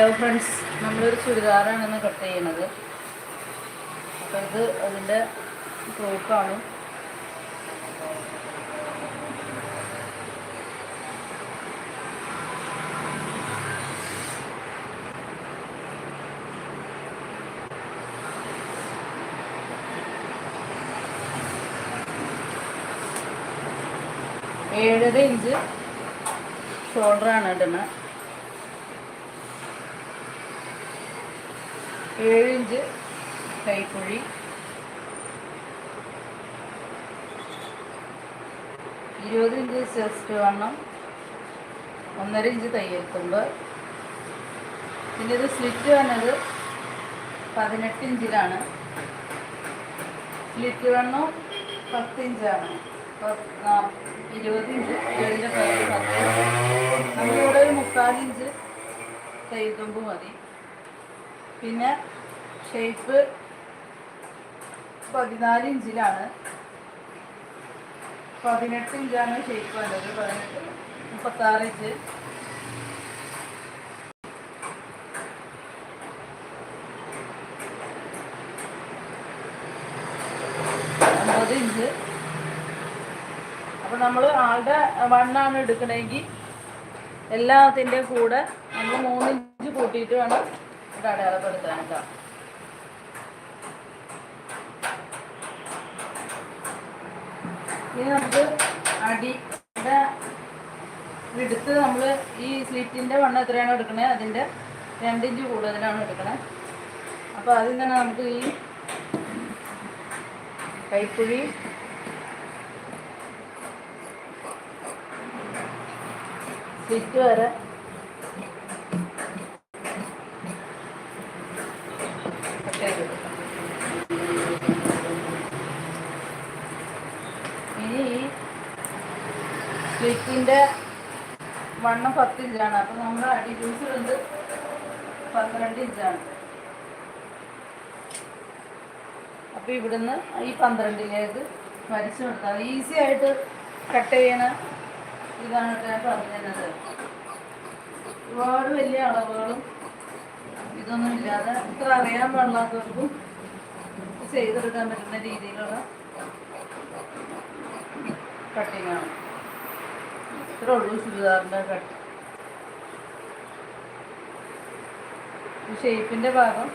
Hello friends നമ്മളൊരു ചുരിദാറാണ് cut ചെയ്യണത്. അപ്പോൾ ഇത് അതിന്റെ പ്രൂഫാണ് ഏഴര ഇഞ്ച് ഷോൾഡറാണ് ഇടുന്നത് ഏഴ് ഇഞ്ച് കൈക്കുഴി ഇരുപത് ഇഞ്ച് ചെസ്റ്റ് വണ്ണം. ഒന്നര ഇഞ്ച് തയ്യൽത്തുമ്പ്. പിന്നെ ഇത് സ്ലിറ്റ് വന്നത് പതിനെട്ട് ഇഞ്ചിലാണ്. സ്ലിറ്റ് വണ്ണം പത്ത് ഇഞ്ചാണ്. ഇരുപത് ഇഞ്ച് ഇരുപതിന്റെ പത്ത് നമുക്കിവിടെ ഒരു മുക്കാലിഞ്ച് തയ്യൽത്തുമ്പ് തയ്യൽ മതി. പിന്നെ ഷേപ്പ് പതിനാല് ഇഞ്ചിലാണ്. പതിനെട്ട് ഇഞ്ചാണ് ഷേപ്പ് വേണ്ടത്. പതിനെട്ട് മുപ്പത്താറ് ഇഞ്ച്. അമ്പത് ഇഞ്ച്. അപ്പൊ നമ്മൾ ആളുടെ വണ്ണാണ് എടുക്കണമെങ്കിൽ എല്ലാത്തിന്റെ കൂടെ നമ്മൾ മൂന്നിഞ്ച് കൂട്ടിയിട്ട് വേണം ഇത് അടയാളപ്പെടുത്താൻ കേട്ടോ. ഇനി നമുക്ക് അടിയുടെ എടുത്ത് നമ്മൾ ഈ സ്ലിറ്റിന്റെ വണ്ണം എത്രയാണോ എടുക്കണേ അതിന്റെ രണ്ടിഞ്ച് കൂടുതലാണ് എടുക്കണേ. അപ്പോൾ അതിൽ തന്നെ നമുക്ക് ഈ കൈക്കുഴി സ്ലിറ്റ് വരെ കട്ട് ചെയ്തെടുക്കാം ഇനി ഈ സ്ലിറ്റിന്റെ വണ്ണം പത്ത് ഇഞ്ചാണ് അപ്പം നമ്മൾ അടി ജ്യൂസ് ഇടുന്നത് പന്ത്രണ്ട് ഇഞ്ചാണ്. അപ്പോൾ ഇവിടുന്ന് ഈ പന്ത്രണ്ടിലേക്ക് വരച്ചു കൊടുത്താൽ ഈസി ആയിട്ട് കട്ട് ചെയ്യണ ഇതാണ് ഞാൻ പറഞ്ഞത് ഒരുപാട് വലിയ അളവുകളും ഇതൊന്നും ഇല്ലാതെ ഇത്ര അറിയാൻ പാടില്ലാത്തവർക്കും ചെയ്തെടുക്കാൻ പറ്റുന്ന രീതിയിലുള്ള കട്ടിങ് ആണ്. ഇത്രേ ഉള്ളൂ ചുരിദാറിന്റെ കട്ട്. ഷേപ്പിന്റെ ഭാഗം.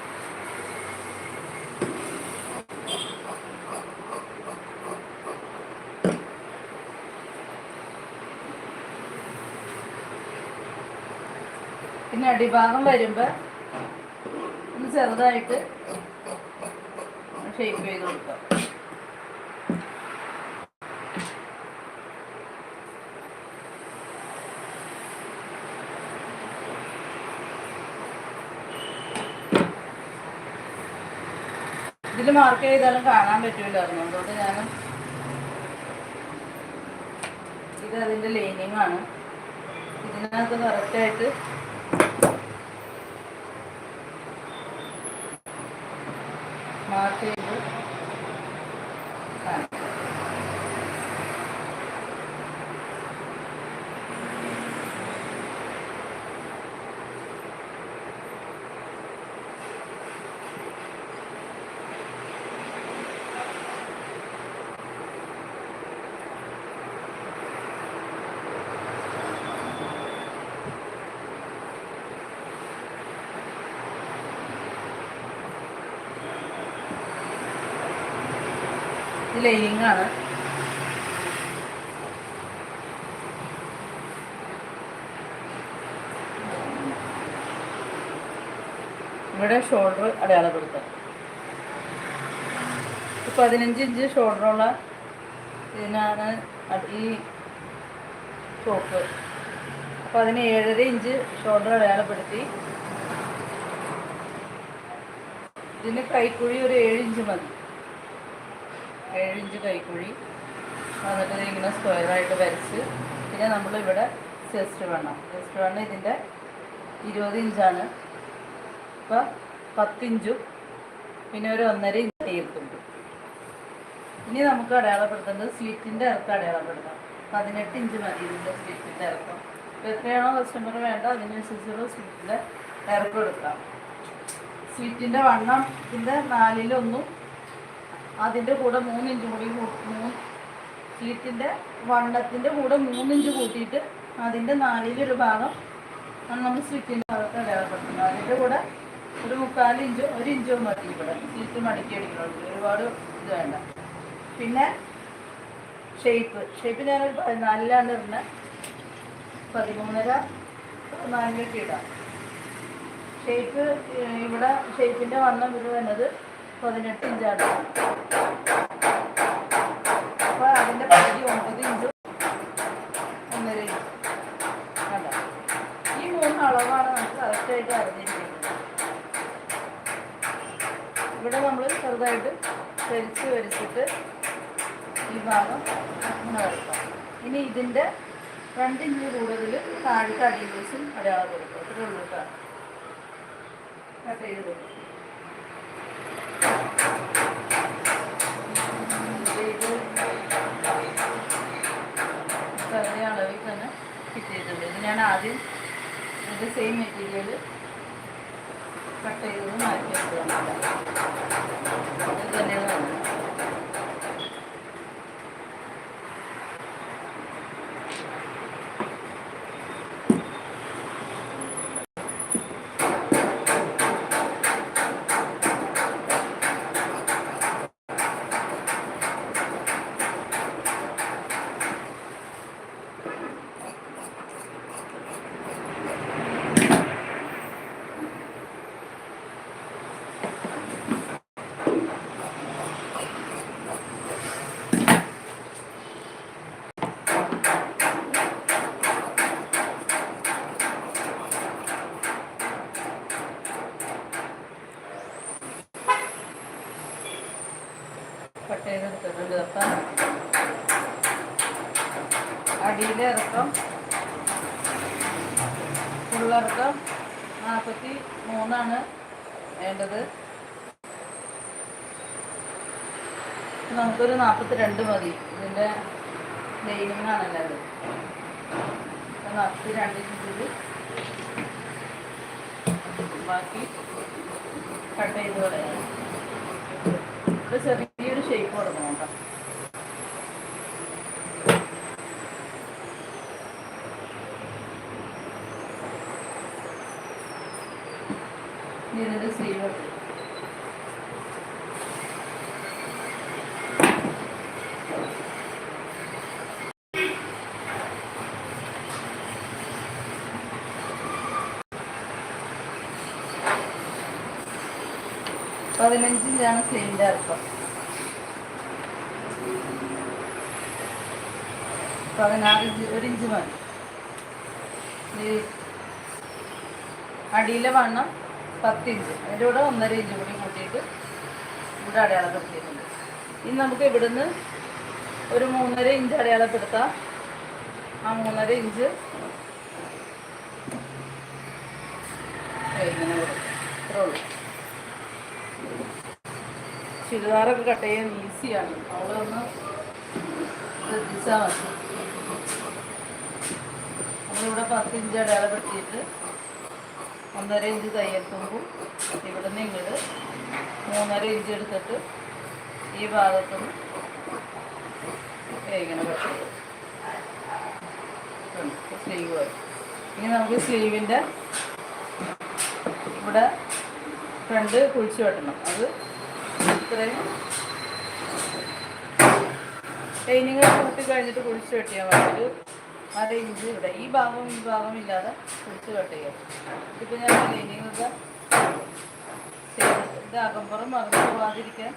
പിന്നെ അടിഭാഗം വരുമ്പോൾ ഒന്ന് ചെറുതായിട്ട് ഷേപ്പ് ചെയ്ത് കൊടുക്കാം. ഇതിൽ മാർക്ക് ചെയ്താലും കാണാൻ പറ്റൂലായിരുന്നു. അതുകൊണ്ട് ഞാൻ ഇത് അതിന്റെ ലൈനിങ് ആണ്. ഇതിനകത്ത് കറക്റ്റായിട്ട് മാർക്ക് ചെയ്ത് കാണിക്കാം ഇത് ലൈനിങ് ആണ് ഇവിടെ ഷോൾഡർ അടയാളപ്പെടുത്താം പതിനഞ്ച് ഇഞ്ച് ഷോൾഡറുള്ള ഇതിനാണ് ഈ ടോപ്പ് അപ്പോൾ അതിന് ഏഴര ഇഞ്ച് ഷോൾഡർ അടയാളപ്പെടുത്തി. ഇതിന് കൈക്കുഴി ഒരു ഏഴ് ഇഞ്ച് മതി. ഏഴ് ഇഞ്ച് കൈക്കുഴി. എന്നിട്ട് ഇങ്ങനെ സ്ക്വയറായിട്ട് വരച്ച്. പിന്നെ നമ്മളിവിടെ ചെസ്റ്റ് വേണം ചെസ്റ്റ് വേണം ഇതിന്റെ ഇരുപത് ഇഞ്ചാണ്. അപ്പോൾ പത്തിഞ്ചും പിന്നെ ഒരു ഒന്നര ഇഞ്ച് തീർത്തുണ്ട് ഇനി നമുക്ക് അടയാളപ്പെടുത്തേണ്ടത് സ്ലിറ്റിന്റെ ഇറക്കം അടയാളപ്പെടുത്താം പതിനെട്ട് ഇഞ്ച് മതി ഇതിന്റെ സ്ലിറ്റിന്റെ ഇറക്കം. ഇപ്പം എത്രയാണോ കസ്റ്റമർ വേണ്ട അതിനനുസരിച്ചുള്ള സ്ലിറ്റിന്റെ ഇറക്കം എടുക്കാം. സ്വീറ്റിന്റെ വണ്ണം ഇതിന്റെ നാലിലൊന്നും അതിന്റെ കൂടെ മൂന്നിഞ്ച് കൂടി മൂന്ന് ഷീറ്റിന്റെ വണ്ണത്തിന്റെ കൂടെ മൂന്നിഞ്ച് കൂട്ടിയിട്ട് അതിന്റെ നാലിലൊരു ഭാഗം നമ്മൾ സ്വിച്ചിന്റെ ഭാഗത്ത് അടയാളപ്പെടുത്തുന്നത്. അതിന്റെ കൂടെ ഒരു മുക്കാൽ ഇഞ്ചോ ഒരു ഇഞ്ചോ മതി ഇവിടെ സീറ്റ് മടക്കി അടിക്കണുണ്ട് ഒരുപാട് ഇത് വേണ്ട. പിന്നെ ഷേപ്പ് ഷേപ്പ് ഞാനൊരു പതിനാലിലാണ് ഇടുന്നത് പതിമൂന്നര പതിനാലിലൊക്കെ ഇടാം. ഷേപ്പ് ഇവിടെ ഷേപ്പിന്റെ വണ്ണം ഇത് വരുന്നത് പതിനെട്ട് ഇഞ്ചാണ് അപ്പോൾ അതിന്റെ പകുതി ഒമ്പത് ഇഞ്ചും ഒന്നര കണ്ടോ ഈ മൂന്ന് അളവാണ് നമുക്ക് കറക്റ്റായിട്ട് അറിഞ്ഞിരിക്കുന്നത്. ഇവിടെ നമ്മൾ ചെറുതായിട്ട് വലിച്ച് വരച്ചിട്ട് ഈ ഭാഗം ഇനി ഇതിന്റെ രണ്ട് കൂടുതൽ താഴത്തെ അടിയിലേശം അടയാളം കൊടുക്കും അത്രേ ഉള്ളൂ കട്ട് ചെയ്ത് കൊടുക്കും ഇത് ചെറിയ അളവിൽ തന്നെ ഫിറ്റ് ചെയ്തിട്ടുണ്ട് ഇത് ഞാൻ ആദ്യം ഇത് സെയിം മെറ്റീരിയൽ കട്ട് ചെയ്തത് മാറ്റി വെച്ചതാണ് ഇത് തന്നെയാണ് വേണ്ടത് കട്ട് ചെയ്തെടുത്തിട്ടുണ്ട് അപ്പം അടിയിലെ ഇറക്കം ഫുള്ളിറക്കം നാൽപ്പത്തി മൂന്നാണ് വേണ്ടത്. നമുക്കൊരു നാൽപ്പത്തി രണ്ട് മതി. ഇതിന്റെ ലൈനിങ് ആണല്ലോ അത്. നാൽപ്പത്തി രണ്ട് ഇഞ്ചിൽ ബാക്കി കട്ട് ചെയ്ത് കളയാം. ഇത് ചെറിയൊരു ഷേപ്പ് കൊടുക്കണം കേട്ടോ ഇനി ഇതിന്റെ സ്ലീവ് പതിനഞ്ചിഞ്ചാണ് സ്ലീവിന്റെ അർത്ഥം. പതിനാറ് ഇഞ്ച് ഒരു ഇഞ്ച് മതി. ഈ അടിയിലെ വണ്ണം പത്ത് ഇഞ്ച്. അതിന്റെ കൂടെ ഒന്നര ഇഞ്ച് കൂടി കൂട്ടിയിട്ട് ഇവിടെ അടയാളപ്പെടുത്തിയിട്ടുണ്ട്. ഇനി നമുക്ക് ഇവിടുന്ന് ഒരു മൂന്നര ഇഞ്ച് അടയാളപ്പെടുത്താം. ആ മൂന്നര ഇഞ്ച് ഇങ്ങനെ കൊടുക്കും. ഇത്രേ ഉള്ളൂ. ചുരിദാറൊക്കെ കട്ട് ചെയ്യാൻ ഈസിയാണ് അവളൊന്ന് ശ്രദ്ധിച്ചാൽ മതി. നമ്മളിവിടെ പത്ത് ഇഞ്ച് അടയാളപ്പെടുത്തിയിട്ട് ഒന്നര ഇഞ്ച് തയ്യൽത്തുമ്പോൾ ഇവിടെ നിന്ന് ഇങ്ങോട്ട് മൂന്നര ഇഞ്ച് എടുത്തിട്ട് ഈ ഭാഗത്തും ചെയ്യും. സ്ലീവ് ഇനി നമുക്ക് സ്ലീവിന്റെ ഇവിടെ ഫ്രണ്ട് കുഴിച്ചു വെട്ടണം. അത് ഇത്രയും ലൈനിങ് കൂട്ടി കഴിഞ്ഞിട്ട് കുഴിച്ചു വെട്ടിയാൽ മതി. ഒരു ഇത് ഇവിടെ. ഈ ഭാഗം ഈ ഭാഗവും ഇല്ലാതെ കുഴിച്ച് കട്ട് ചെയ്യാം. ഇതിപ്പോൾ ഞാൻ ലൈനിങ് ഒക്കെ ചെയ്തിട്ട് ഇത് അകമ്പുറം മറന്നു പോകാതിരിക്കാൻ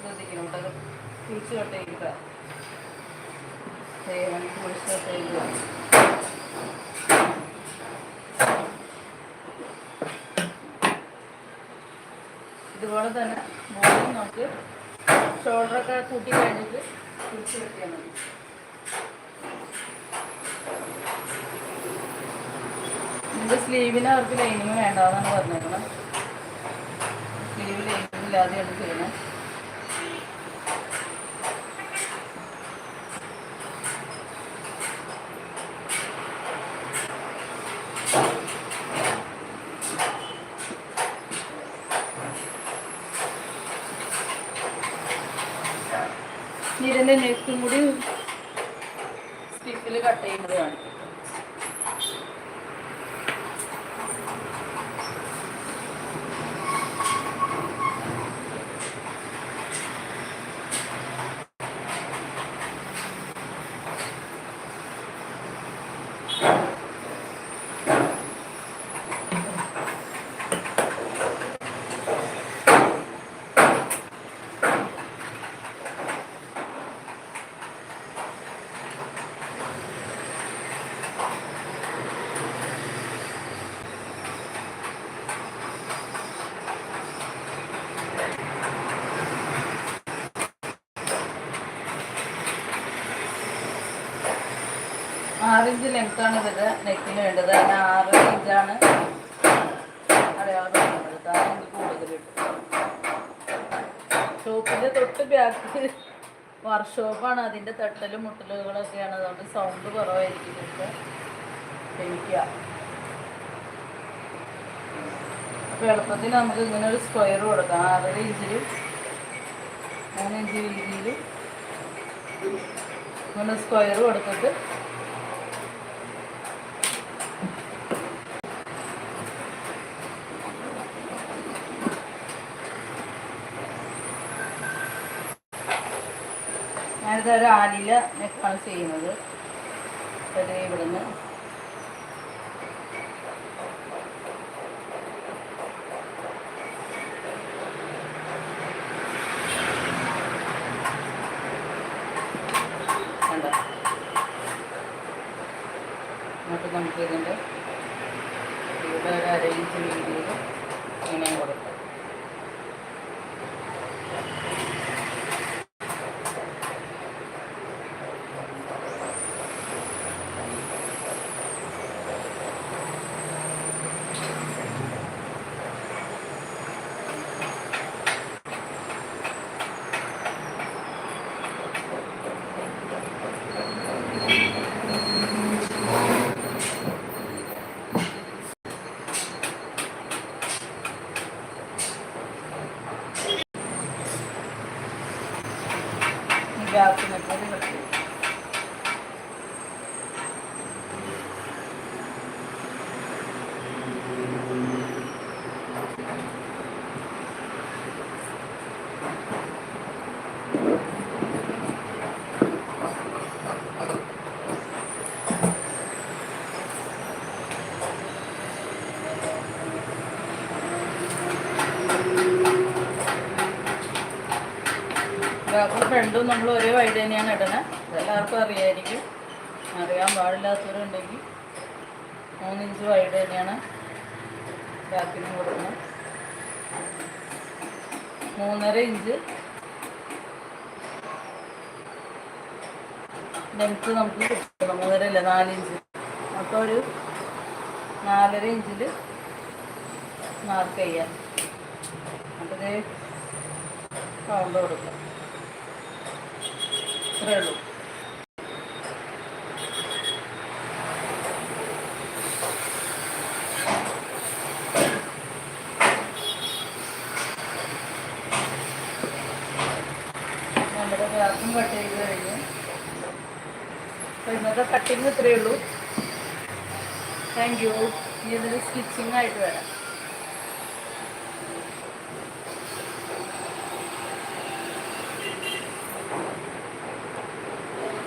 ശ്രദ്ധിക്കണം കേട്ടോ. കുറിച്ച് കട്ട് ചെയ്യുക കുഴിച്ച് കട്ട് ചെയ്യുക ഇതുപോലെ തന്നെ മോളിൽ നമുക്ക് ഷോൾഡറൊക്കെ കൂട്ടി കഴിഞ്ഞിട്ട് സ്ലീവിന് അവർക്ക് ലൈനിങ് വേണ്ടാന്നാണ് പറഞ്ഞേക്കുന്നത് സ്ലീവ് ലൈനിങ് ഇല്ലാതെയാണ് ചെയ്യുന്നത് ഇതിന്റെ നെക്സ്റ്റും കൂടി ആറിഞ്ച് ലെങ്ത്താണ് ഇതിന്റെ നെക്കിന് വേണ്ടത്. അതിന് ആറ് ഇഞ്ചാണ് ഷോപ്പിന്റെ തൊട്ട് ബാക്ക് വർക്ക്ഷോപ്പാണ് അതിന്റെ തട്ടലും മുട്ടലുകളൊക്കെയാണ്. അതുകൊണ്ട് സൗണ്ട് കുറവായിരിക്കും ക്ഷമിക്കുക അപ്പോൾ എളുപ്പത്തിൽ നമുക്ക് ഇങ്ങനെ ഒരു സ്ക്വയർ കൊടുക്കാം. ആറര ഇഞ്ചിൽ മൂന്നിഞ്ച് വീതിയിലും ഇങ്ങനെ സ്ക്വയർ കൊടുത്തിട്ട് ഞാനിത് ഒരു ആലിൽ നെക്കാണ് ചെയ്യുന്നത് ഇവിടുന്ന്. നമുക്ക് ഇതിന്റെ ഇവിടെ ഒരു അര വീതിയിൽ ഇങ്ങനെ കൊടുക്കാം. ഫ്രണ്ടും നമ്മൾ ഒരേ വൈഡ് തന്നെയാണ് ഇടണത് എല്ലാവർക്കും അറിയായിരിക്കും. അറിയാൻ പാടില്ലാത്തവരുണ്ടെങ്കിൽ മൂന്നിഞ്ച് വൈഡ് തന്നെയാണ് ബാക്കിനും കൊടുക്കുന്നത്. മൂന്നര ഇഞ്ച് ലെങ്ത്ത് നമുക്ക് കിട്ടണം. മൂന്നര അല്ല നാലിഞ്ച് അപ്പോൾ ഒരു നാലര ഇഞ്ചിൽ മാർക്ക് ചെയ്യാം. അപ്പോൾ കൗണ്ട് കൊടുക്കാം. ഇത്രേ ഉള്ളൂ. നമ്മുടെ ഗ്ലാസും കട്ട് ചെയ്ത് കഴിഞ്ഞു. അപ്പോൾ ഇന്നത്തെ കട്ടിങ് ഇത്രയേ ഉള്ളൂ. താങ്ക് യു ഇനി സ്റ്റിച്ചിങ് ആയിട്ട് വരാം.